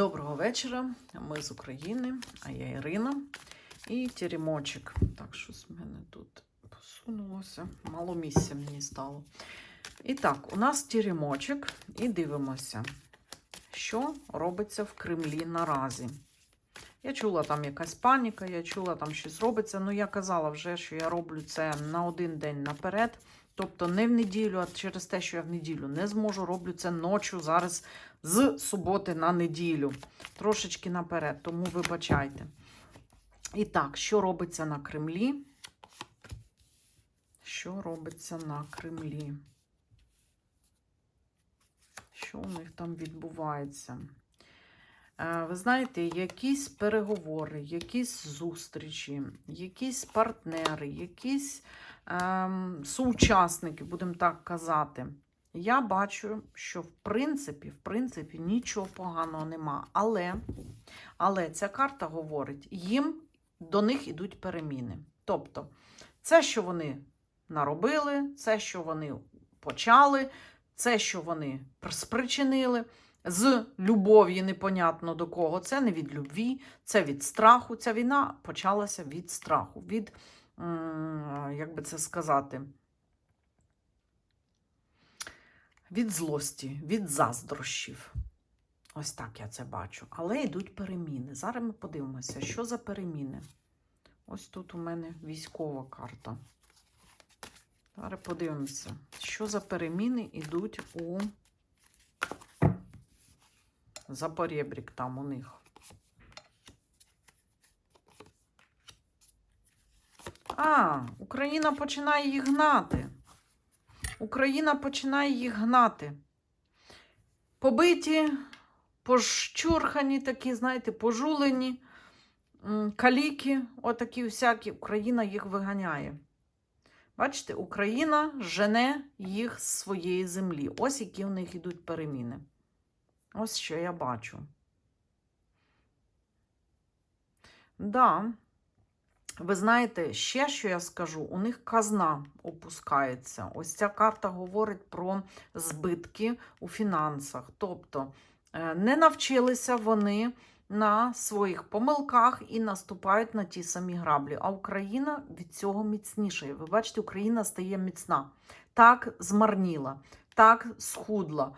Доброго вечора. Ми з України, а я Ірина. І теремочок. Так, щось в мене тут посунулося. Мало місця мені стало. І так, у нас теремочок. І дивимося, що робиться в Кремлі наразі. Я чула там якась паніка, я чула там щось робиться. Ну, я казала вже, що я роблю це на один день наперед. Тобто не в неділю, а через те, що я в неділю не зможу, роблю це ночі зараз з суботи на неділю. Трошечки наперед, тому вибачайте. І так, що робиться на Кремлі? Що робиться на Кремлі? Що у них там відбувається? Е, Ви знаєте, якісь переговори, якісь зустрічі, якісь партнери, якісь ем, соучасники, будемо так казати. Я бачу, що в принципі, в принципі, нічого поганого нема. Але, але ця карта говорить, їм до них ідуть переміни. Тобто, це, що вони наробили, це, що вони почали, це, що вони спричинили, з любов'ю непонятно до кого. Це не від любві, це від страху. Ця війна почалася від страху, від, як би це сказати, від злості, від заздрощів. Ось так я це бачу. Але йдуть переміни. Зараз ми подивимося, що за переміни. Ось тут у мене військова карта. Зараз подивимося, що за переміни йдуть у Запорєбрік там у них. А, Україна починає їх гнати. Україна починає їх гнати. Побиті, пощурхані такі, знаєте, пожулені, каліки, отакі всякі. Україна їх виганяє. Бачите, Україна жене їх з своєї землі. Ось які в них йдуть переміни. Ось що я бачу. Да. Ви знаєте, ще що я скажу, у них казна опускається. Ось ця карта говорить про збитки у фінансах. Тобто е, не навчилися вони на своїх помилках і наступають на ті самі граблі. А Україна від цього міцніша. Ви бачите, Україна стає міцна. Так змарніла, так схудла,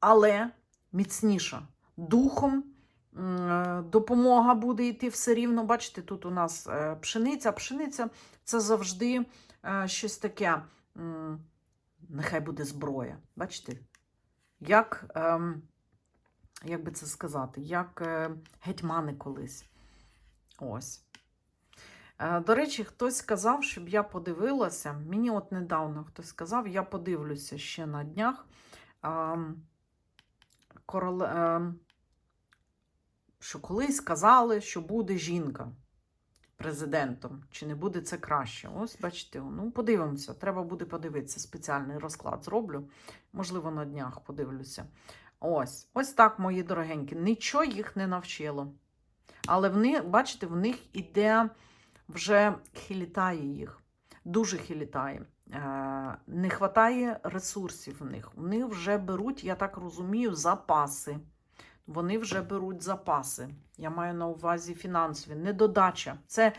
але міцніша. Духом е, допомога буде йти все рівно. Бачите, тут у нас е, пшениця. Пшениця це завжди е, щось таке, нехай буде зброя. Бачите? Як, ем, як би це сказати, як гетьмани колись. Ось. До речі, хтось сказав, щоб я подивилася. Мені от недавно хтось сказав, я подивлюся ще на днях. Короле... ем, що колись сказали, що буде жінка президентом. Чи не буде це краще? Ось, бачите, ну подивимося. Треба буде подивитися. Спеціальний розклад зроблю. Можливо, на днях подивлюся. Ось, ось так, мої дорогенькі. Нічого їх не навчило. Але в них, бачите, в них іде вже хилітає їх. Дуже хилітає. Е, Не вистачає ресурсів в них. Вони вже беруть, я так розумію, запаси. Вони вже беруть запаси. Я маю на увазі фінансові, недодача. Це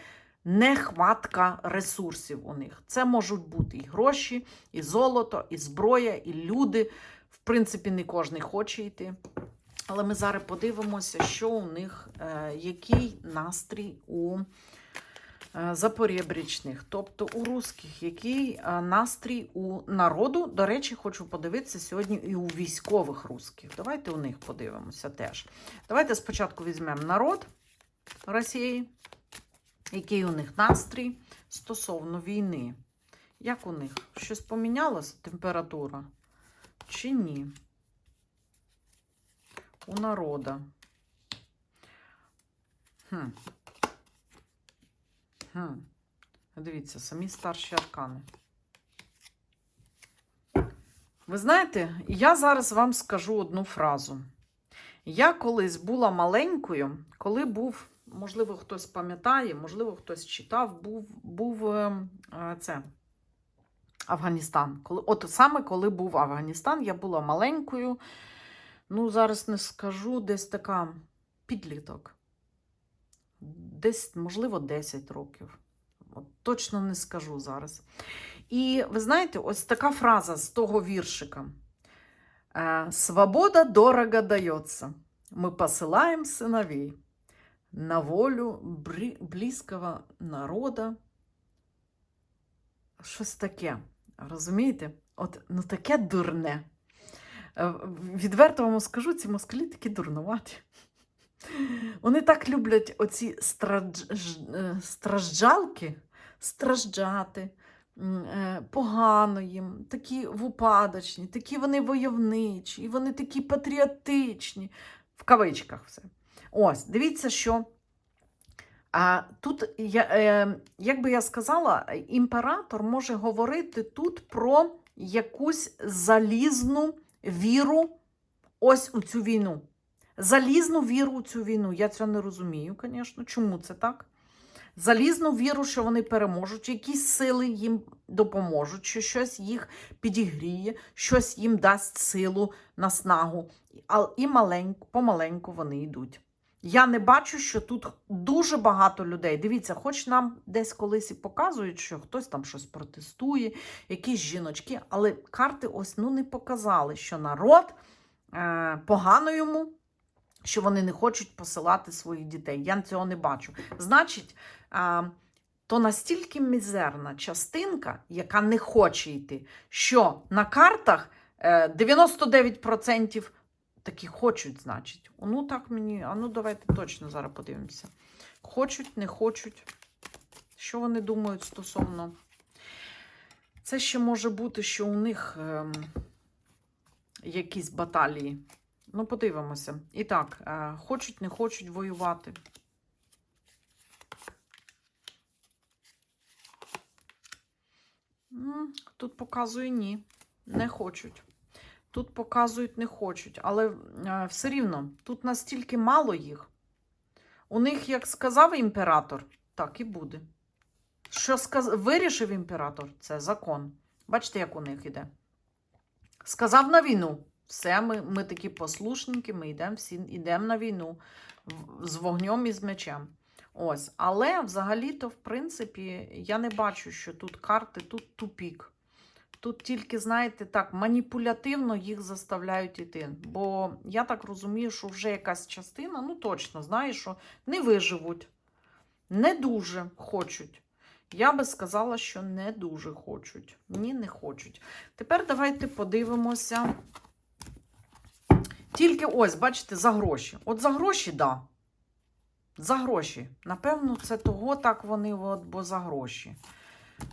нехватка ресурсів у них. Це можуть бути і гроші, і золото, і зброя, і люди. В принципі, не кожен хоче йти. Але ми зараз подивимося, що у них, е, який настрій у запорєбрічних, тобто у русських, який е, настрій у народу. До речі, хочу подивитися сьогодні і у військових русських. Давайте у них подивимося теж. Давайте спочатку візьмемо народ Росії, який у них настрій стосовно війни. Як у них? Щось помінялася температура? Чи ні? У народа. Хм. Хм. Дивіться, самі старші аркани. Ви знаєте, я зараз вам скажу одну фразу. Я колись була маленькою, коли був, можливо, хтось пам'ятає, можливо, хтось читав, був, був е, е, це Афганістан. Коли, от саме коли був Афганістан, я була маленькою. Ну, зараз не скажу, десь така підліток. Десь, можливо, 10 років. От, точно не скажу зараз. І ви знаєте, ось така фраза з того віршика. Е, Свобода дорого дається. Ми посилаємо синовей на волю близького народа. Щось таке. Розумієте? От, ну таке дурне. Е, Відверто вам скажу, ці москалі такі дурнуваті. Вони так люблять оці страдж... е, стражджалки, стражджати, е, погано їм, такі вупадочні, такі вони войовничі, і вони такі патріотичні. В кавичках все. Ось, дивіться, що а, тут, е, як би я сказала, імператор може говорити тут про якусь залізну віру ось у цю війну. Залізну віру у цю війну. Я цього не розумію, звісно. Чому це так? Залізну віру, що вони переможуть, якісь сили їм допоможуть, що щось їх підігріє, щось їм дасть силу, наснагу. І маленьку, помаленьку вони йдуть. Я не бачу, що тут дуже багато людей. Дивіться, хоч нам десь колись і показують, що хтось там щось протестує, якісь жіночки, але карти ось ну не показали, що народ е, погано йому, що вони не хочуть посилати своїх дітей. Я цього не бачу. Значить, е, то настільки мізерна частинка, яка не хоче йти, що на картах е, 99% такі хочуть, значить. Ну так мені, а ну давайте точно зараз подивимося. Хочуть, не хочуть. Що вони думають стосовно? Це ще може бути, що у них ем, якісь баталії. Ну, подивимося. І так, е, хочуть, не хочуть воювати. Тут показує ні, не хочуть. Тут показують не хочуть, але е, все рівно тут настільки мало їх. У них, як сказав імператор, так і буде. Що сказ... вирішив імператор, це закон. Бачите, як у них іде. Сказав на війну. Все, ми, ми такі послушники, ми йдемо всі йдемо на війну з вогнем і з мечем. Ось. Але взагалі-то, в принципі, я не бачу, що тут карти, тут тупік. Тут тільки, знаєте, так, маніпулятивно їх заставляють іти. Бо я так розумію, що вже якась частина, ну точно, знає, що не виживуть, не дуже хочуть. Я би сказала, що не дуже хочуть. Ні, не хочуть. Тепер давайте подивимося. Тільки ось, бачите, за гроші. От за гроші, да. За гроші. Напевно, це того так вони, от, бо за гроші.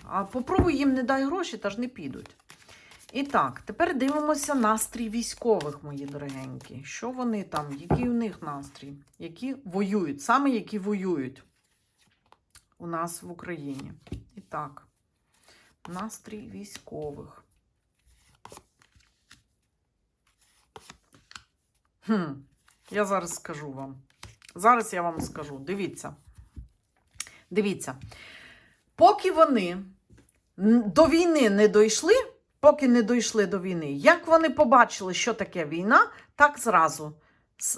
А попробуй їм не дай гроші, та ж не підуть. І так, тепер дивимося настрій військових, мої дорогенькі. Що вони там, який у них настрій? Які воюють, саме які воюють у нас в Україні. І так, настрій військових. Хм, я зараз скажу вам. Зараз я вам скажу. Дивіться. Дивіться. Поки вони до війни не дійшли, поки не дійшли до війни, як вони побачили, що таке війна, так зразу.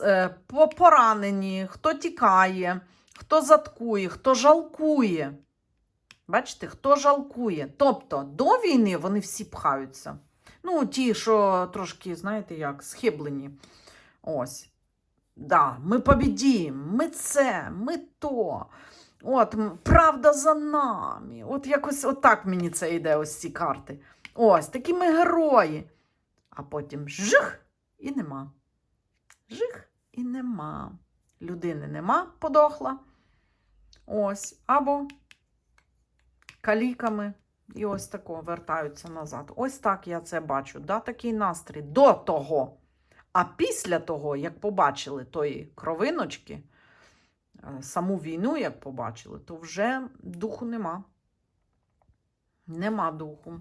Е, по- Поранені, хто тікає, хто заткує, хто жалкує. Бачите, хто жалкує. Тобто до війни вони всі пхаються. Ну, ті, що трошки, знаєте, як, схиблені. Ось. Да, ми побідіємо, ми це, ми то. От, правда за нами. От якось отак мені це йде, ось ці карти. Ось, такі ми герої. А потім жих і нема. Жих і нема. Людини нема, подохла. Ось. Або каліками. І ось тако вертаються назад. Ось так я це бачу. Да, такий настрій до того. А після того, як побачили тої кровиночки, е, саму війну, як побачили, то вже духу нема. Нема духу.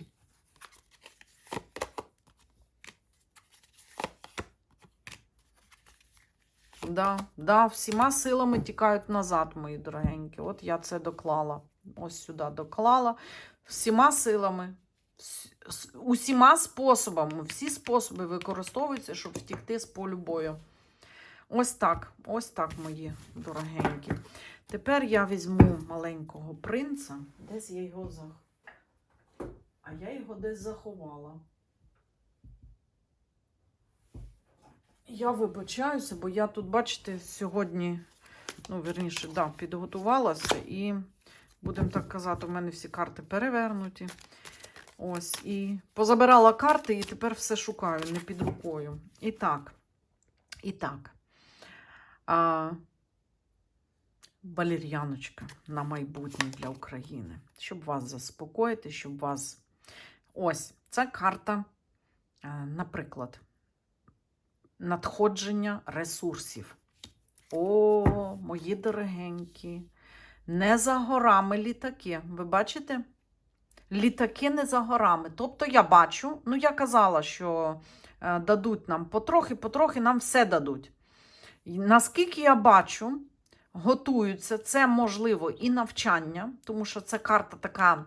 Да, да, всіма силами тікають назад, мої дорогенькі. От я це доклала. Ось сюди доклала. Всіма силами, усіма способами, всі способи використовуються, щоб втікти з полю бою. Ось так, ось так, мої дорогенькі. Тепер я візьму маленького принца. Десь я його за. А я його десь заховала. Я вибачаюся, бо я тут, бачите, сьогодні, ну, верніше, да, підготувалася і, будемо так казати, у мене всі карти перевернуті. Ось, і позабирала карти, і тепер все шукаю, не під рукою. І так, і так. А, валер'яночка на майбутнє для України. Щоб вас заспокоїти, щоб вас. Ось, це карта, е, наприклад, надходження ресурсів. О, мої дорогенькі, не за горами літаки. Ви бачите? Літаки не за горами. Тобто я бачу, ну я казала, що е, дадуть нам потрохи, потрохи нам все дадуть. І Наскільки я бачу, готуються, це можливо і навчання, тому що це карта така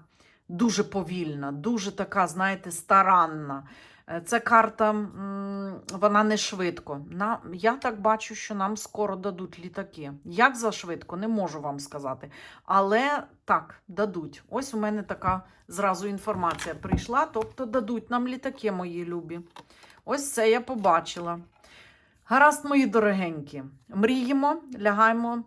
дуже повільна, дуже така, знаєте, старанна. Е, Це карта, вона не швидко. Я так бачу, що нам скоро дадуть літаки. Як за швидко, не можу вам сказати. Але так, дадуть. Ось у мене така зразу інформація прийшла. Тобто дадуть нам літаки, мої любі. Ось це я побачила. Гаразд, мої дорогенькі, мріємо, лягаємо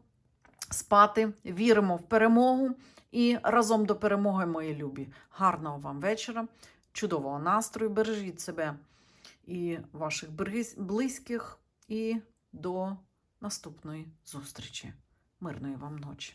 спати, віримо в перемогу і разом до перемоги, мої любі. Гарного вам вечора, чудового настрою, бережіть себе і ваших близьких, і до наступної зустрічі. Мирної вам ночі.